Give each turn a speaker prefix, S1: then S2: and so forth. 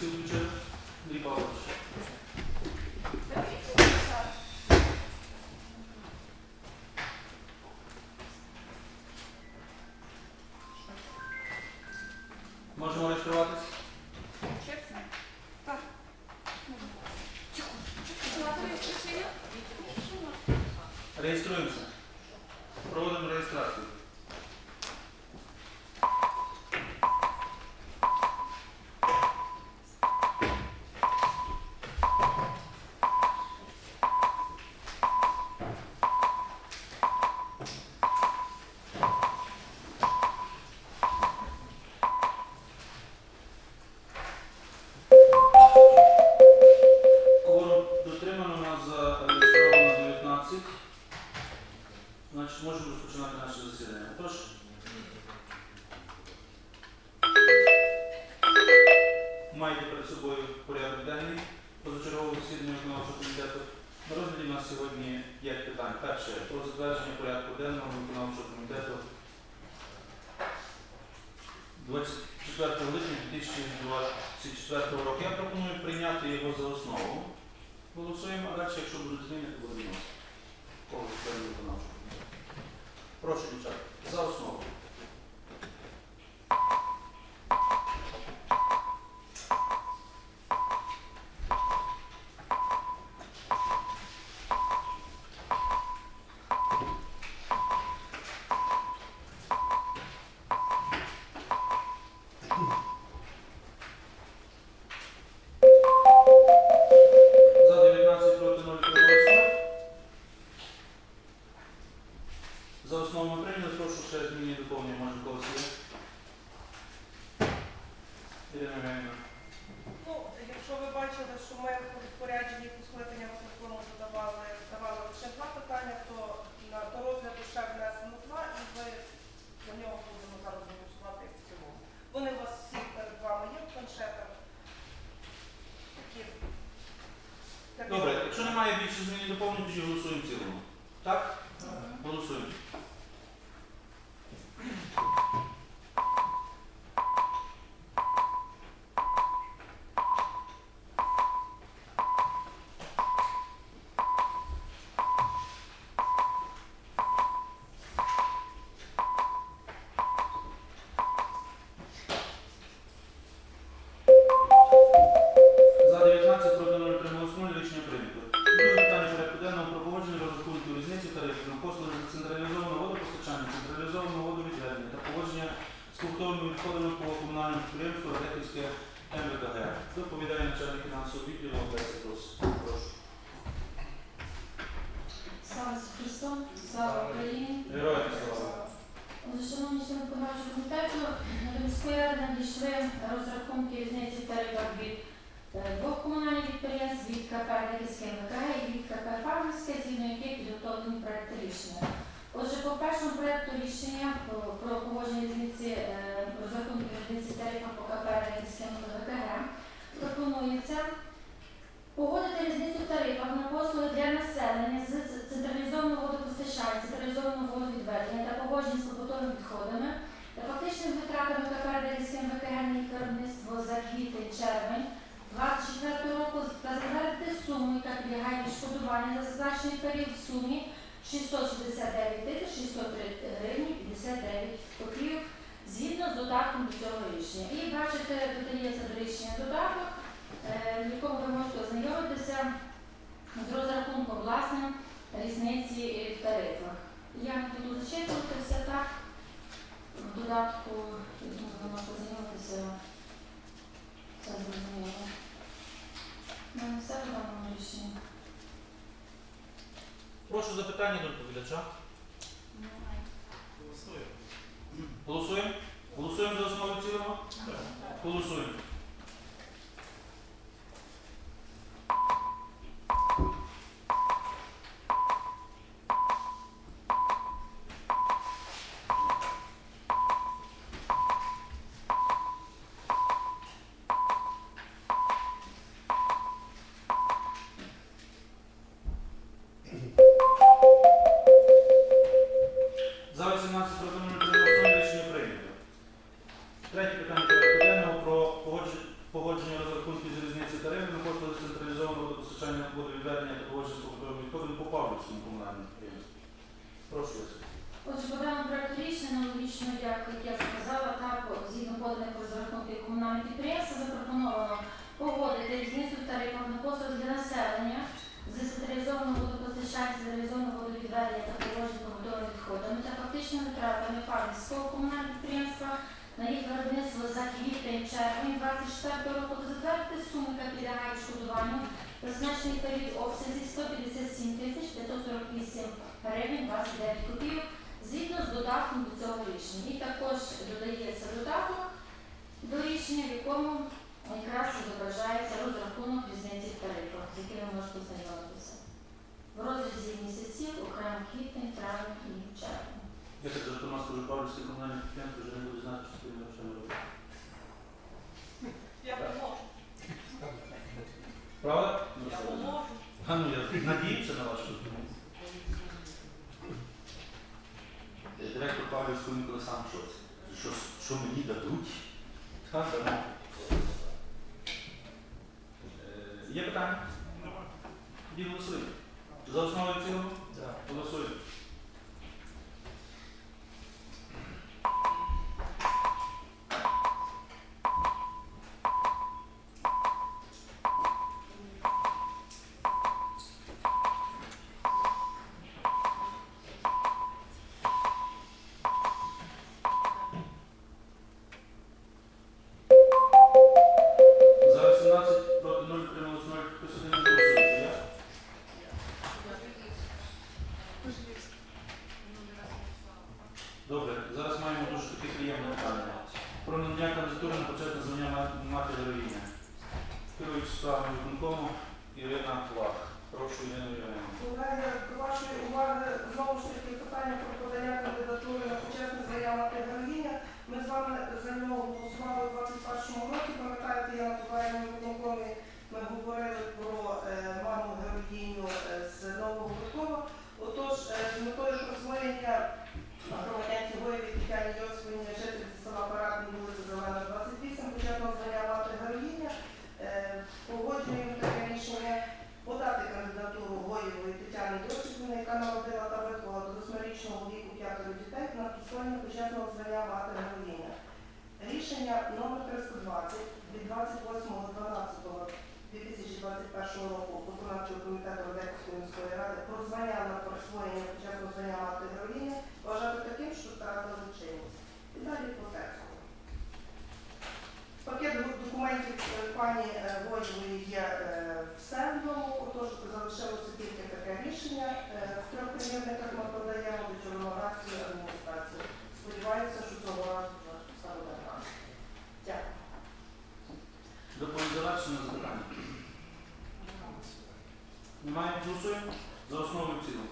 S1: Андрій Павлович. Можемо реєструватись? Реєструємося. Проводимо реєстрацію. Тож, маєте перед собою порядок денний позачергового засідання виконавчого комітету. На розгляді у нас сьогодні 5 питань. Перше про затвердження порядку денного виконавчого комітету 24 липня 2024 року. Я пропоную прийняти його за основу. Голосуємо, а далі, якщо будуть зміни, то будемо вносити. Прошу, дівчата, за основу. Доповнень, тоді голосуємо в цілому. Так? Голосуємо. Побутовими відходами по комунальному підприємству Радехівське МВКГ. Доповідає начальник фінансового відділу Олеся. Прошу.
S2: Слава Ісусу Христу, слава Україні.
S1: Героям слава.
S2: Отже, Шановні члени виконавчого комітету, міської ради надійшли розрахунки різниці в від е, двох комунальних підприємств, від КП «Радівське МВК» і від КП «Павлівське», згідно яких підготовлені проекти рішення. Отже, по першому проекту рішення про, про погодження різниці е, розрахунків різниці в тарифах по КП «Радівське МВК» пропонується Погодити різницю в тарифах на послуги для населення з централізованого водопостачання, централізованого водовідведення та погоджень з побутовими відходами та фактичними витратами КП «Радівське МВК» на їх виробництво за квітень-червень 24 року та затвердити суму, яка підлягає відшкодуванню за зазначений період в сумі 669 тисяч 603 гривні 59 копійок згідно з додатком до цього рішення. І бачите, додається до рішення додаток е, в ви можете ознайомитися з розрахунком власне різниці е, в тарифах. Я не буду зачитувати все так. В додатку я думаю, ви можете ознайомитися. Все зрозуміло. Ну, все в даному рішенні.
S1: Прошу запитання до доповідача. Голосуємо? Голосуємо Голосуємо за основу цілому? Голосуємо.
S2: Як я вже казала, так згідно поданих розрахунків комунальних підприємств запропоновано погодити різницю в тарифах на послуги для населення з централізованого водопостачання, централізованого водовідведення та поводження побутовими відходами та фактичними втратами Павлівського комунального підприємства на їх виробництво за квітень-червень 24 року. Та затвердити суми, підлягає відшкодуванню призначений період обсязі 157 тисяч 548 гривень 29 копійок згідно з додатком до цього рішення. І також додається додаток до рішення, в якому якраз відображається розрахунок різниці в тарифах, з якими ви можете знайомитися. В розрізі місяців окремо квітень, травень і червень.
S1: Я так вже Томас скажу, Павлівське комунальне підприємство вже не буде знати, що тими грошима робити.
S3: Я поможу.
S1: Правда?
S3: Я поможу.
S1: А ну я надіюся на вашу допомогу. Е, Директор Павлівського ніколи сам щось. Що, що мені дадуть? Е, Є питання? Тоді голосуємо. За в цілому? Голосуємо. Добре, зараз маємо дуже таке приємне питання. Про надання кандидатури на початку звання ма- мати героїня. Керуючи справами виконкому Ірина Клах. Прошу Ірину Євгенівну.
S3: Колеги, до вашої уваги знову ж таки питання про подання кандидатури на почесне заявити 20 від 2021 року виконавчого комітету Одеської міської ради про звання на присвоєння під час звання мати героїні вважати таким, що втратила злочинність. І далі по тексту. Пакет документів е, пані е, Войжової є е, в ньому, отож залишилося тільки таке рішення. В трьох примірниках ми подаємо до Чорноградської адміністрації. Сподіваюся, що цього разу.
S1: Доповідь завершено запитання. Немає голосуємо? За основу і в цілому.